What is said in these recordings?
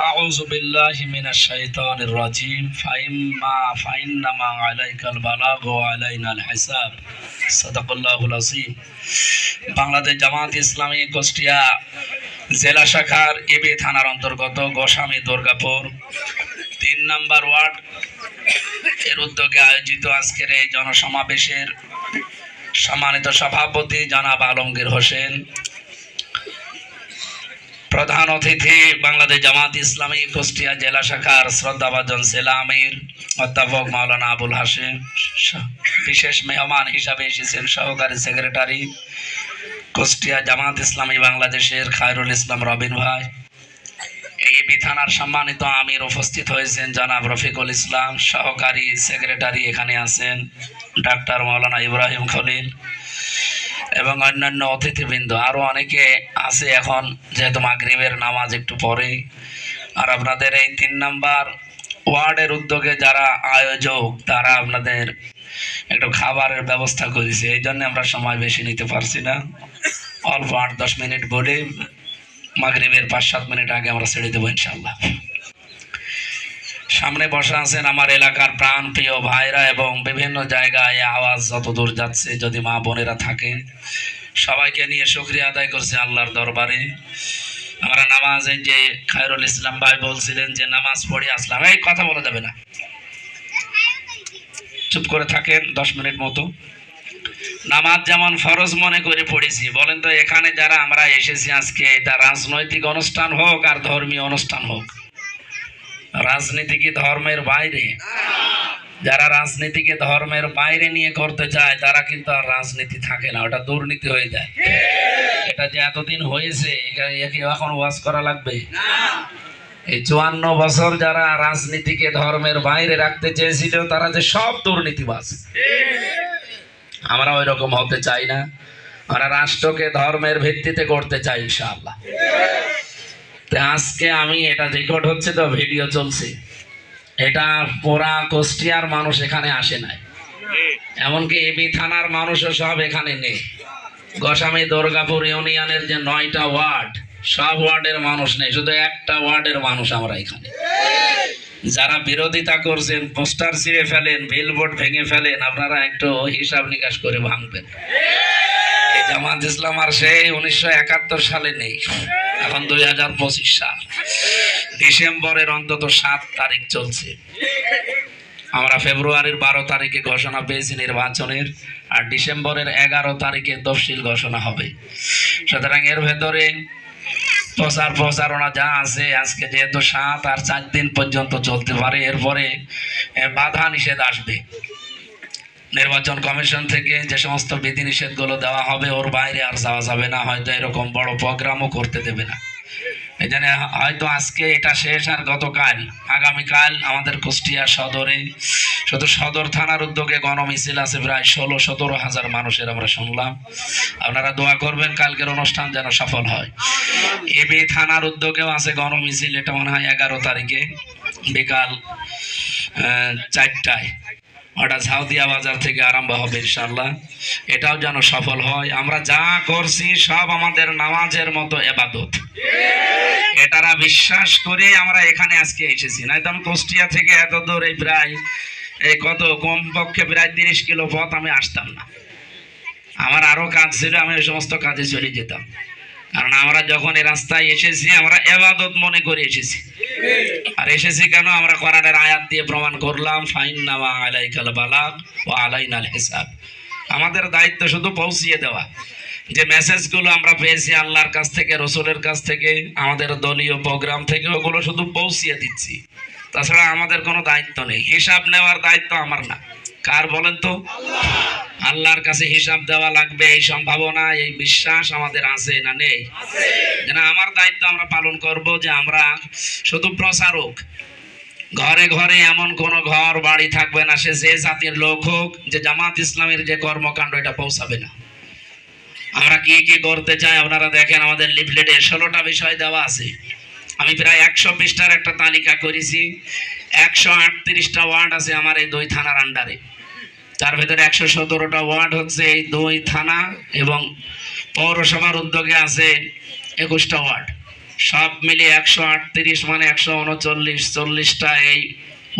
أعوذ بالله من الشيطان الرجيم فإما فإنما عليك البلاغ وعلينا الحساب صدق الله العظيم বাংলাদেশ জামাত ইসলামী কুষ্টিয়া জেলা শাখার এবি থানার অন্তর্গত গোস্বামী দুর্গাপুর তিন নম্বর ওয়ার্ড এর উদ্যোগে আয়োজিত আজকের এই জনসমাবেশের সম্মানিত সভাপতি জনাব আলমগীর হোসেন প্রধান অতিথি, বাংলাদেশ জামাত ইসলামী, কুষ্টিয়া জেলা শাখার শ্রদ্ধাভাজন জেলা আমির, অধ্যাপক মাওলানা আবুল হাসিম বিশেষ মেহমান হিসাবে এসেছেন সহকারী সেক্রেটারি, কুষ্টিয়া জামাত ইসলামী বাংলাদেশের খায়রুল ইসলাম রবিন ভাই। এই থানার সম্মানিত আমির উপস্থিত হয়েছেন জনাব রফিকুল ইসলাম, সহকারী সেক্রেটারি এখানে আছেন, ডাক্তার মাওলানা ইব্রাহিম খলিল এবং অন্যান্য অতিথিবৃন্দ আরও অনেকে আছে এখন, যেহেতু মাগরিবের নামাজ একটু পরে আর আপনাদের এই তিন নাম্বার ওয়ার্ডের উদ্যোগে যারা আয়োজক, তারা আপনাদের একটু খাবারের ব্যবস্থা করেছে এই জন্য আমরা সময় বেশি নিতে পারছি না। অল্প আট দশ মিনিট বলে মাগরিবের পাঁচ সাত মিনিট আগে আমরা ছেড়ে দেবো ইনশাল্লাহ সামনে বসে আছেন আমার এলাকার প্রাণ প্রিয় ভাইরা এবং বিভিন্ন জায়গায় আওয়াজ যত দূর যাচ্ছে যদি মা বোনেরা থাকে সবাইকে নিয়ে শুক্রিয়া আদায় করছে আল্লাহর দরবারে। আমরা নামাজে যে খায়রুল ইসলাম ভাই বলছিলেন যে নামাজ পড়ে আসলাম। এই কথা বলা যাবে না। চুপ করে থাকেন দশ মিনিট মতো। নামাজ যেমন ফরজ মনে করে পড়েছি, বলেন তো এখানে যারা আমরা এসেছি আজকে, এটা রাজনৈতিক অনুষ্ঠান হোক আর ধর্মীয় অনুষ্ঠান হোক। রাজনীতি কি ধর্মের বাইরে। যারা রাজনীতিকে ধর্মের বাইরে নিয়ে করতে চায়, তারা কিন্তু আর রাজনীতি থাকে না, ওটা দুর্নীতি হয়ে যায়। এটা যে এতদিন হয়েছে, এখন ওয়াজ করা লাগবে? এই চুয়ান্ন বছর যারা রাজনীতিকে ধর্মের বাইরে রাখতে চেয়েছিল, তারা যে সব দুর্নীতিবাজ। আমরা ওই রকম হতে চাই না। আমরা রাষ্ট্রকে ধর্মের ভিত্তিতে করতে চাই, ইনশাআল্লাহ। আজকে আমি এটা রেকর্ড হচ্ছে তো ভিডিও চলছে। এটা পোড়া কুষ্টিয়ার মানুষ এখানে আসে নাই। এমনকি এবি থানার মানুষও সব এখানে নেই। গোস্বামী দুর্গাপুর ইউনিয়নের যে নয়টা ওয়ার্ড সব ওয়ার্ডের মানুষ নেই। শুধু একটা ওয়ার্ডের মানুষ আমরা এখানে। যারা বিরোধিতা করছেন, পোস্টার ছিঁড়ে ফেলেন বিলবোর্ড ভেঙে ফেলেন, আপনারা একটু হিসাব নিকাশ করে ভাঙবেন। এই জামাত ইসলাম আর সেই উনিশশো একাত্তর সালে নেই, এখন দুই হাজার পঁচিশ সাল। ডিসেম্বরের অন্তত সাত তারিখ চলছে। আমরা ফেব্রুয়ারির বারো তারিখে ঘোষণা পেয়েছি নির্বাচনের, আর ডিসেম্বরের এগারো তারিখে তফসিল ঘোষণা হবে। সুতরাং এর ভেতরে প্রচার প্রচারণা যা আছে, আজকে যেহেতু সাত আর চার দিন পর্যন্ত চলতে পারে, এরপরে বাধা নিষেধ আসবে। নির্বাচন কমিশন থেকে যে সমস্ত বিধিনিষেধগুলো দেওয়া হবে, ওর বাইরে আর যাওয়া যাবে না, হয়তো এরকম বড় প্রোগ্রামও করতে দেবে না। জন্য হয়তো আজকে এটা শেষ আর গতকাল, আগামীকাল আমাদের কুষ্টিয়া সদরে, শুধু সদর থানার উদ্যোগে গণমিছিল আছে প্রায় ষোলো সতেরো হাজার মানুষের আমরা শুনলাম। আপনারা দোয়া করবেন কালকের অনুষ্ঠান যেন সফল হয়। এবি থানার উদ্যোগেও আছে গণমিছিল, এটা মনে হয় এগারো তারিখে, বিকাল চারটায়। ওটা ঝাউদিয়া বাজার থেকে আরম্ভ হবে ইনশাল্লাহ এটাও যেন সফল হয়। আমরা যা করছি সব আমাদের নামাজের মতো এবাদত। এটারা বিশ্বাস করে আমরা এখানে আজকে এসেছি। নয়তো আমি কুষ্টিয়া থেকে এত দূর এই প্রায়, এই কত কমপক্ষে প্রায় তিরিশ কিলো পথ আমি আসতাম না। আমার আরও কাজ ছিল, আমি ওই সমস্ত কাজে চলে যেতাম। কারণ আমরা যখন এই রাস্তায় এসেছি, আমরা এবাদত মনে করে এসেছি। আর এসেছি কেন? আমরা কোরআনের আয়াত দিয়ে প্রমাণ করলাম ফাইন নামা আলাইকাল বালাক ও আলাইনাল হিসাব। আমাদের দায়িত্ব শুধু পৌঁছিয়ে দেওয়া। যে মেসেজগুলো আমরা পেয়েছি আল্লাহর কাছ থেকে, রসুলের কাছ থেকে, আমাদের দলীয় প্রোগ্রাম থেকে, ওগুলো শুধু পৌঁছিয়ে দিচ্ছি। তাছাড়া আমাদের কোনো দায়িত্ব নেই। হিসাব নেওয়ার দায়িত্ব আমার না। কার বলেন তো? আল্লাহর কাছে হিসাব দেওয়া লাগবে, এই সম্ভাবনা, এই বিশ্বাস আমাদের আছে না নেই? যেন আমার দায়িত্ব আমরা পালন করব যে আমরা শুধু প্রচারক। ঘরে ঘরে এমন কোন ঘর, বাড়ি থাকবে না, সে যে জাতির লোক হোক, যে জামাত ইসলামের যে কর্মকাণ্ড, এটা পৌঁছাবে না। আমরা কি কি করতে চাই, আপনারা দেখেন আমাদের লিফলেটে ষোলোটা বিষয় দেওয়া আছে। আমি প্রায় একশো পৃষ্ঠার একটা তালিকা করেছি। একশো আটত্রিশটা ওয়ার্ড আছে আমার এই দুই থানার আন্ডারে। তার ভেতরে একশো সতেরোটা ওয়ার্ড হচ্ছে এই দুই থানা এবং পৌরসভার উদ্যোগে আছে একুশটা ওয়ার্ড। সব মিলিয়ে একশো আটত্রিশ মানে একশো উনচল্লিশ, চল্লিশটা এই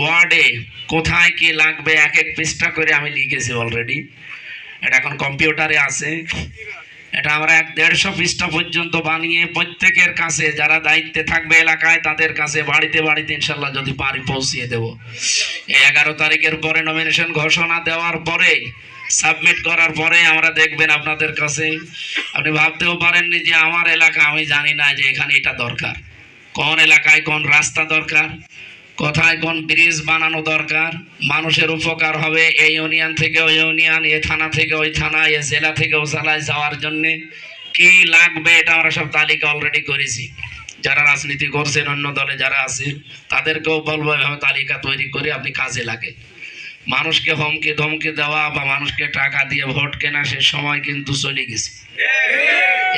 ওয়ার্ডে কোথায় কি লাগবে এক এক পৃষ্ঠা করে আমি লিখেছি অলরেডি এটা এখন কম্পিউটারে আছে। এটা আমরা এক দেড়শো পৃষ্ঠা পর্যন্ত বানিয়ে প্রত্যেকের কাছে, যারা দায়িত্বে থাকবে এলাকায়, তাদের কাছে বাড়িতে বাড়িতে ইনশাল্লাহ যদি পারি পৌঁছিয়ে দেব। এই এগারো তারিখের পরে নমিনেশন ঘোষণা দেওয়ার পরে সাবমিট করার পরে আমরা দেখবেন আপনাদের কাছে, আপনি ভাবতেও পারেননি যে আমার এলাকা, আমি জানি না যে এখানে এটা দরকার। কোন এলাকায় কোন রাস্তা দরকার? কোথায় কোন ব্রিজ বানানো দরকার? মানুষের উপকার হবে এই ইউনিয়ন থেকে ওই ইউনিয়ন, এ থানা থেকে ওই থানা, এ জেলা থেকে ও জেলায় যাওয়ার জন্যে কি লাগবে এটা আমরা সব তালিকা অলরেডি করেছি। যারা রাজনীতি করছেন অন্য দলে যারা আছে তাদেরকেও বলব এভাবে তালিকা তৈরি করে আপনি কাজে লাগে। মানুষকে হুমকি ধমকি দেওয়া বা মানুষকে টাকা দিয়ে ভোট কেনা সে সময় কিন্তু চলে গেছে।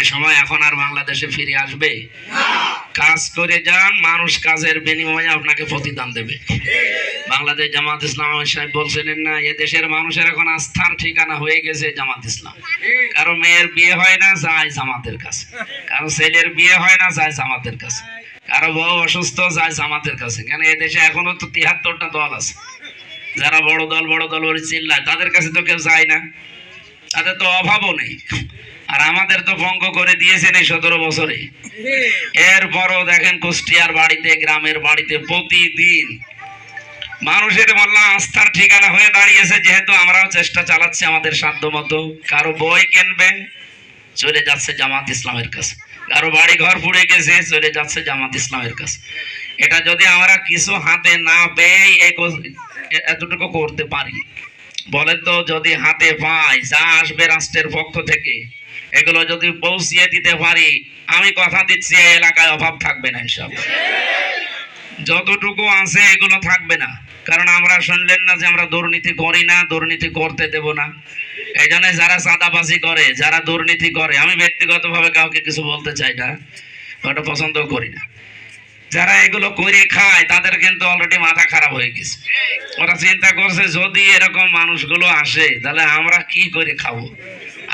এ সময় এখন আর বাংলাদেশে ফিরে আসবে? কাজ করে যান, মানুষ কাজের বিনিময়ে আপনাকে প্রতিদান দেবে। বাংলাদেশ জামাত ইসলাম সাহেব বলছিলেন না এ দেশের মানুষের এখন আস্থার ঠিকানা হয়ে গেছে জামাত ইসলাম। কারও মেয়ের বিয়ে হয় না, যায় জামাতের কাছে। কারও ছেলের বিয়ে হয় না, যায় জামাতের কাছে। কারও বউ অসুস্থ, যায় জামাতের কাছে। কেন এ দেশে এখনও তো তিয়াত্তরটা দল আছে। যারা বড় দল বড় দল ওর চিল্লায়, তাদের কাছে তো কেউ যায় না। তাদের তো অভাবও নেই। আর আমাদের তো ভঙ্গ করে দিয়েছেন এই সতেরো বছরে। এরপরও দেখেন কুষ্টিয়ার বাড়িতে, গ্রামের বাড়িতে প্রতিদিন মানুষের বললাম আস্থার ঠিকানা হয়ে দাঁড়িয়েছে, যেহেতু আমরাও চেষ্টা চালাচ্ছি আমাদের সাধ্য মতো কারও বই কিনবে, চলে যাচ্ছে জামাত ইসলামের কাছে। কারও বাড়ি ঘর পুড়ে গেছে, চলে যাচ্ছে জামাত ইসলামের কাছে। এটা যদি আমরা কিছু হাতে না পেয়ে এতটুকু করতে পারি। বলে তো যদি হাতে পাই, যা আসবে রাষ্ট্রের পক্ষ থেকে। এগুলো যদি পৌঁছিয়ে দিতে পারি, আমি কথা দিচ্ছি, এই এলাকায় অভাব থাকবে না ইনশাল্লাহ যতটুকু আছে, এগুলো থাকবে না। কারণ আমরা শুনলেন না যে আমরা দুর্নীতি করি না, দুর্নীতি করতে দেব না। এই জন্য যারা চাঁদাবাজি করে, যারা দুর্নীতি করে, আমি ব্যক্তিগতভাবে কাউকে কিছু বলতে চাই না ওটা পছন্দ করি না। যারা এগুলো করে খায়, তাদের কিন্তু অলরেডি মাথা খারাপ হয়ে গেছে। ওরা চিন্তা করছে, যদি এরকম মানুষগুলো আসে, তাহলে আমরা কি করে খাব?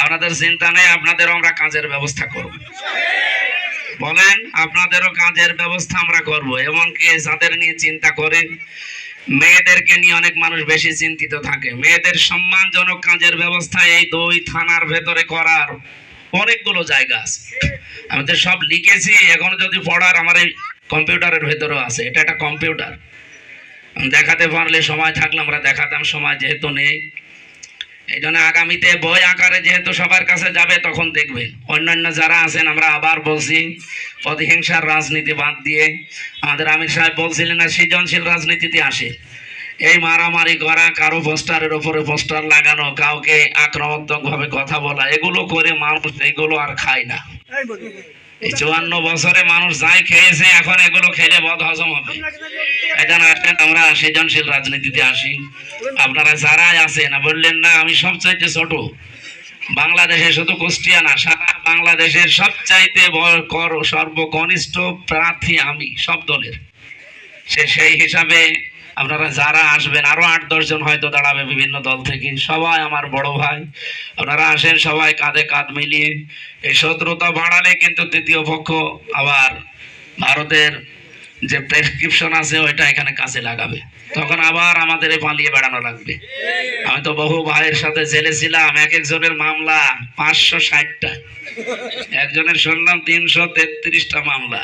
আপনাদের চিন্তা নেই, আপনাদেরও আমরা কাজের ব্যবস্থা করব। বলেন, আপনাদেরও কাজের ব্যবস্থা আমরা করব। এমনকি যাদের নিয়ে চিন্তা করে, মেয়েদেরকে নিয়ে অনেক মানুষ বেশি চিন্তিত থাকে। মেয়েদের সম্মানজনক কাজের ব্যবস্থা এই দুই থানার ভেতরে করার অনেকগুলো জায়গা আছে। আমাদের সব লিখেছি, এখন যদি পড়ার আমার এই কম্পিউটারের ভেতরেও আছে। এটা একটা কম্পিউটার। দেখাতে পারলে সময় থাকলে আমরা দেখাতাম, সময় যেহেতু নেই। এই জন্য আগামীতে বই আকারে যেহেতু সবার কাছে যাবে, তখন দেখবেন অন্যান্য যারা আছেন, আমরা আবার বলছি প্রতিহিংসার রাজনীতি বাদ দিয়ে। আমাদের আমির সাহেব বলছিলেন না, সৃজনশীল রাজনীতিতে আসে। এই মারামারি করা, কারও পোস্টারের ওপরে পোস্টার লাগানো, কাউকে আক্রমণাত্মক ভাবে কথা বলা, এগুলো করে মানুষ এগুলো আর খায় না। এই চুয়ান্ন বছরে মানুষ যাই খেয়েছে, এখন এগুলো খেলে বদ হজম হবে। এখানে আসেন, আমরা সৃজনশীল রাজনীতিতে আসি। আপনারা যারাই আছেন, বললেন, না, আমি সবচাইতে ছোট। বাংলাদেশে শুধু কুষ্টিয়া না সারা বাংলাদেশের সবচাইতে সর্বকনিষ্ঠ প্রার্থী আমি, সব দলের। সে সেই হিসাবে আপনারা যারা আসবেন আরও আট দশজন হয়তো দাঁড়াবে বিভিন্ন দল থেকে। সবাই আমার বড় ভাই। আপনারা আসেন সবাই কাঁধে কাঁধ মিলিয়ে। এই শত্রুতা বাড়ালে কিন্তু তৃতীয় পক্ষ আবার ভারতের যে প্রেসক্রিপশন আছে, ওইটা এখানে কাজে লাগাবে। তখন আবার আমাদের পালিয়ে বেড়ানো লাগবে। আমি তো বহু ভাইয়ের সাথে জেলে ছিলাম, এক একজনের মামলা পাঁচশো ষাটটা। একজনের শুনলাম তিনশো তেত্রিশটা মামলা।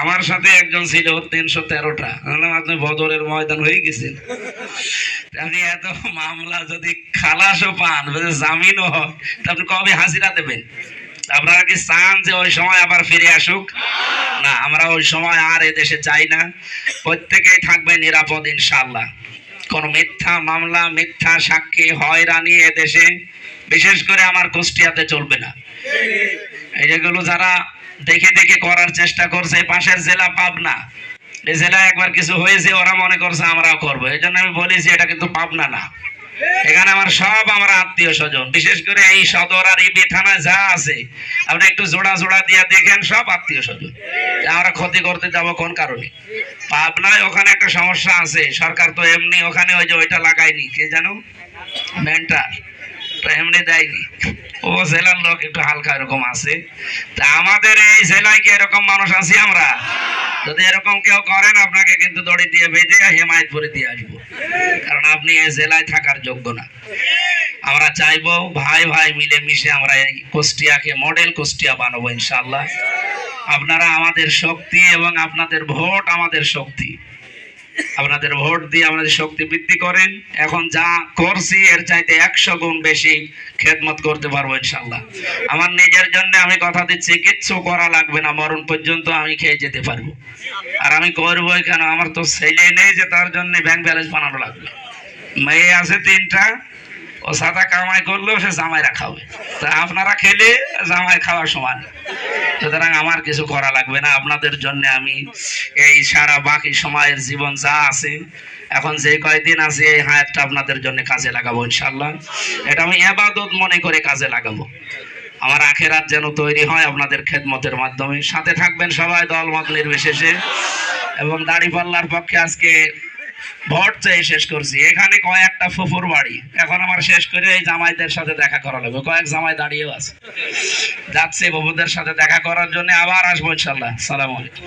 আমার সাথে একজন ছিল তিনশো তেরোটা। আপনি বদরের ময়দান হয়ে গেছেন। আপনি এত মামলা যদি খালাসও পান জামিনও হয়, তা আপনি কবে হাজিরা দেবেন? আপনারা কি চান যে ওই সময় আবার ফিরে আসুক? না, আমরা ওই সময় আর এদেশে চাই না। প্রত্যেকেই থাকবে নিরাপদ ইনশাল্লাহ কোনো মিথ্যা মামলা, মিথ্যা সাক্ষী, হয়রানি এদেশে বিশেষ করে আমার কুষ্টিয়াতে চলবে না। এই যেগুলো যারা দেখে দেখে করার চেষ্টা করছে পাশের জেলা পাবনা। এই জেলায় একবার কিছু হয়েছে, ওরা মনে করছে আমরাও করব। এই জন্য আমি বলেছি এটা কিন্তু পাবনা না। এখানে আমার সব আমার আত্মীয় স্বজন। বিশেষ করে এই সদর আর ইবি থানায় যা আছে, আপনি একটু জোড়া জোড়া দিয়ে দেখেন, সব আত্মীয় স্বজন। আমরা ক্ষতি করতে যাব কোন কারণে? পাবনায় ওখানে একটা সমস্যা আছে, সরকার তো এমনি ওখানে ওই যে ওইটা লাগায়নি, কে জানো? মেন্টার এমনি দেয়নি। ও জেলার লোক একটু হালকা এরকম আছে। তা আমাদের এই জেলায় কি এরকম মানুষ আছি আমরা? যদি এরকম কেউ করেন, আপনাকে কিন্তু দড়ি দিয়ে বেঁধে হেমায়তপুরে দিয়ে আসব। কারণ আপনি এই জেলায় থাকার যোগ্য না। আমরা চাইব ভাই ভাই মিলে মিশে আমরা এই কুষ্টিয়াকে মডেল কুষ্টিয়া বানাবো ইনশাল্লাহ আপনারা আমাদের শক্তি এবং আপনাদের ভোট আমাদের শক্তি। আপনাদের ভোট দিয়ে আমাদের শক্তি বৃদ্ধি করেন। এখন যা করছি, এর চাইতে একশো গুণ বেশি খেদমত করতে পারব ইনশাল্লাহ আমার নিজের জন্য আমি কথা দিচ্ছি, কিচ্ছু করা লাগবে না, মরণ পর্যন্ত আমি খেয়ে যেতে পারব। আর আমি করব কেন আমার তো ছেলে নেই যে তার জন্য ব্যাংক ব্যালেন্স বানানো লাগবে। মেয়ে আছে তিনটা ও সাদা কামাই করলেও সে জামাই রাখাবে তা আপনারা খেলে জামাই খাওয়া সমান। সুতরাং আমার কিছু করা লাগবে না। আপনাদের জন্য আমি এই সারা বাকি সময়ের জীবন যা আছে, এখন যে কয়দিন আছে, এই হায়াতটা আপনাদের জন্য কাজে লাগাবো ইনশাল্লাহ এটা আমি এবাদত মনে করে কাজে লাগাবো। আমার আখেরাত যেন তৈরি হয় আপনাদের খেদমতের মাধ্যমে। সাথে থাকবেন সবাই দল মত নির্বিশেষে। এবং দাড়ি পাল্লার পক্ষে আজকে ভোট চেয়ে শেষ করছি। এখানে কয়েকটা ফুফুর বাড়ি। এখন আমার শেষ করে এই জামাইদের সাথে দেখা করা লাগবে। কয়েক জামাই দাঁড়িয়েও আছে। যাচ্ছি বাবুদের সাথে দেখা করার জন্য আবার আসব ইনশাল্লাহ। সালাম আলাইকুম।